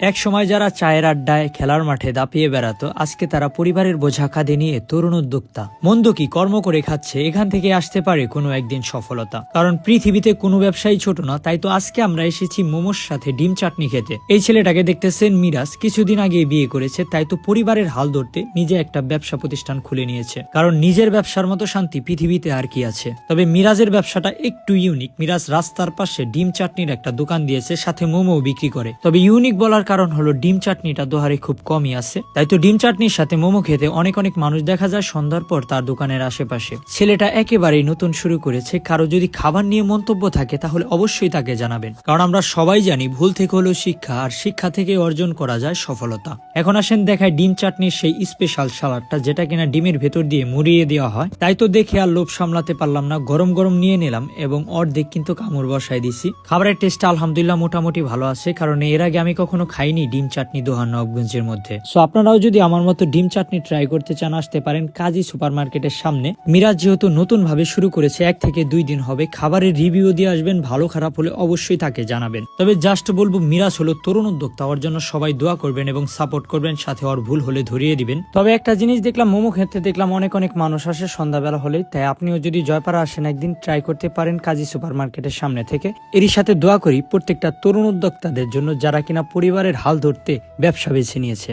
এক সময় যারা চায়ের আড্ডায়, খেলার মাঠে দাপিয়ে বেড়াতো, আজকে তারা পরিবারের বোঝা কাঁধে নিয়ে তরুণ উদ্যোক্তা। মন্দ কি কর্ম করে খাচ্ছে, এখান থেকে আসতে পারে কোনো একদিন সফলতা। কারণ পৃথিবীতে কোনো ব্যবসায়ী ছোট না, তাই তো আজকে আমরা এসেছি মোমোর সাথে ডিম চাটনি খেতে। এই ছেলেটাকে দেখতেছেন মিরাজ, কিছুদিন আগে বিয়ে করেছে, তাই তো পরিবারের হাল ধরতে নিজে একটা ব্যবসা প্রতিষ্ঠান খুলে নিয়েছে। কারণ নিজের ব্যবসার মতো শান্তি পৃথিবীতে আর কি আছে। তবে মিরাজের ব্যবসাটা একটু ইউনিক মিরাজ রাস্তার পাশে ডিম চাটনির একটা দোকান দিয়েছে, সাথে মোমো বিক্রি করে। তবে ইউনিক বলার কারণ হলো ডিম চাটনিটা দোহারে খুব কমই আছে। তাই তো ডিম চাটনির সাথে মোমো খেতে অনেক অনেক মানুষ দেখা যায় সন্ধ্যার পর তার দোকানের আশেপাশে। ছেলেটা একেবারেই নতুন শুরু করেছে, কারও যদি খাবার নিয়ে মন্তব্য থাকে তাহলে অবশ্যই তাকে জানাবেন। কারণ আমরা সবাই জানি ভুল থেকে হলো শিক্ষা, আর শিক্ষা থেকে অর্জন করা যায় সফলতা। এখন আসেন দেখায় ডিম চাটনির সেই স্পেশাল সালাডটা যেটা কিনা ডিমের ভেতর দিয়ে মুড়িয়ে দেওয়া হয়। তাই তো দেখে আর লোভ সামলাতে পারলাম না, গরম গরম নিয়ে নিলাম এবং অর্ধেক কিন্তু কামড় বসায় দিছি। খাবারের টেস্ট আলহামদুলিল্লাহ মোটামুটি ভালো আছে, কারণ এর আগে আমি কখনো খাইনি ডিম চাটনি দোহান নবগঞ্জের মধ্যে। সো আপনারাও যদি আমার মতো ডিম চাটনি ট্রাই করতে চান, আসতে পারেন কাজী সুপার মার্কেটের সামনে। মিরাজ যেহেতু নতুন ভাবে শুরু করেছে, এক থেকে দুই দিন হবে। খাবারের রিভিউ দিয়ে আসবেন, ভালো খারাপ হলে অবশ্যই তাকে জানাবেন। তবে জাস্ট বলব, মিরাজ হলো তরুণ উদ্যোক্তা, ওর জন্য সবাই দোয়া করবেন এবং সাপোর্ট করবেন, সাথে ওর ভুল হলে ধরিয়ে দিবেন। তবে একটা জিনিস দেখলাম, মোমো খেতে দেখলাম অনেক অনেক মানুষ আসে সন্ধ্যাবেলা হলে, তাই আপনিও যদি জয়পাড়া আসেন একদিন ট্রাই করতে পারেন কাজী সুপার মার্কেটের সামনে থেকে। এরই সাথে দোয়া করি, প্রত্যেকটা তরুণ উদ্যোক্তাদের জন্য, যারা কিনা পরিবারের হাল ধরতে ব্যবসা বেছে নিয়েছে।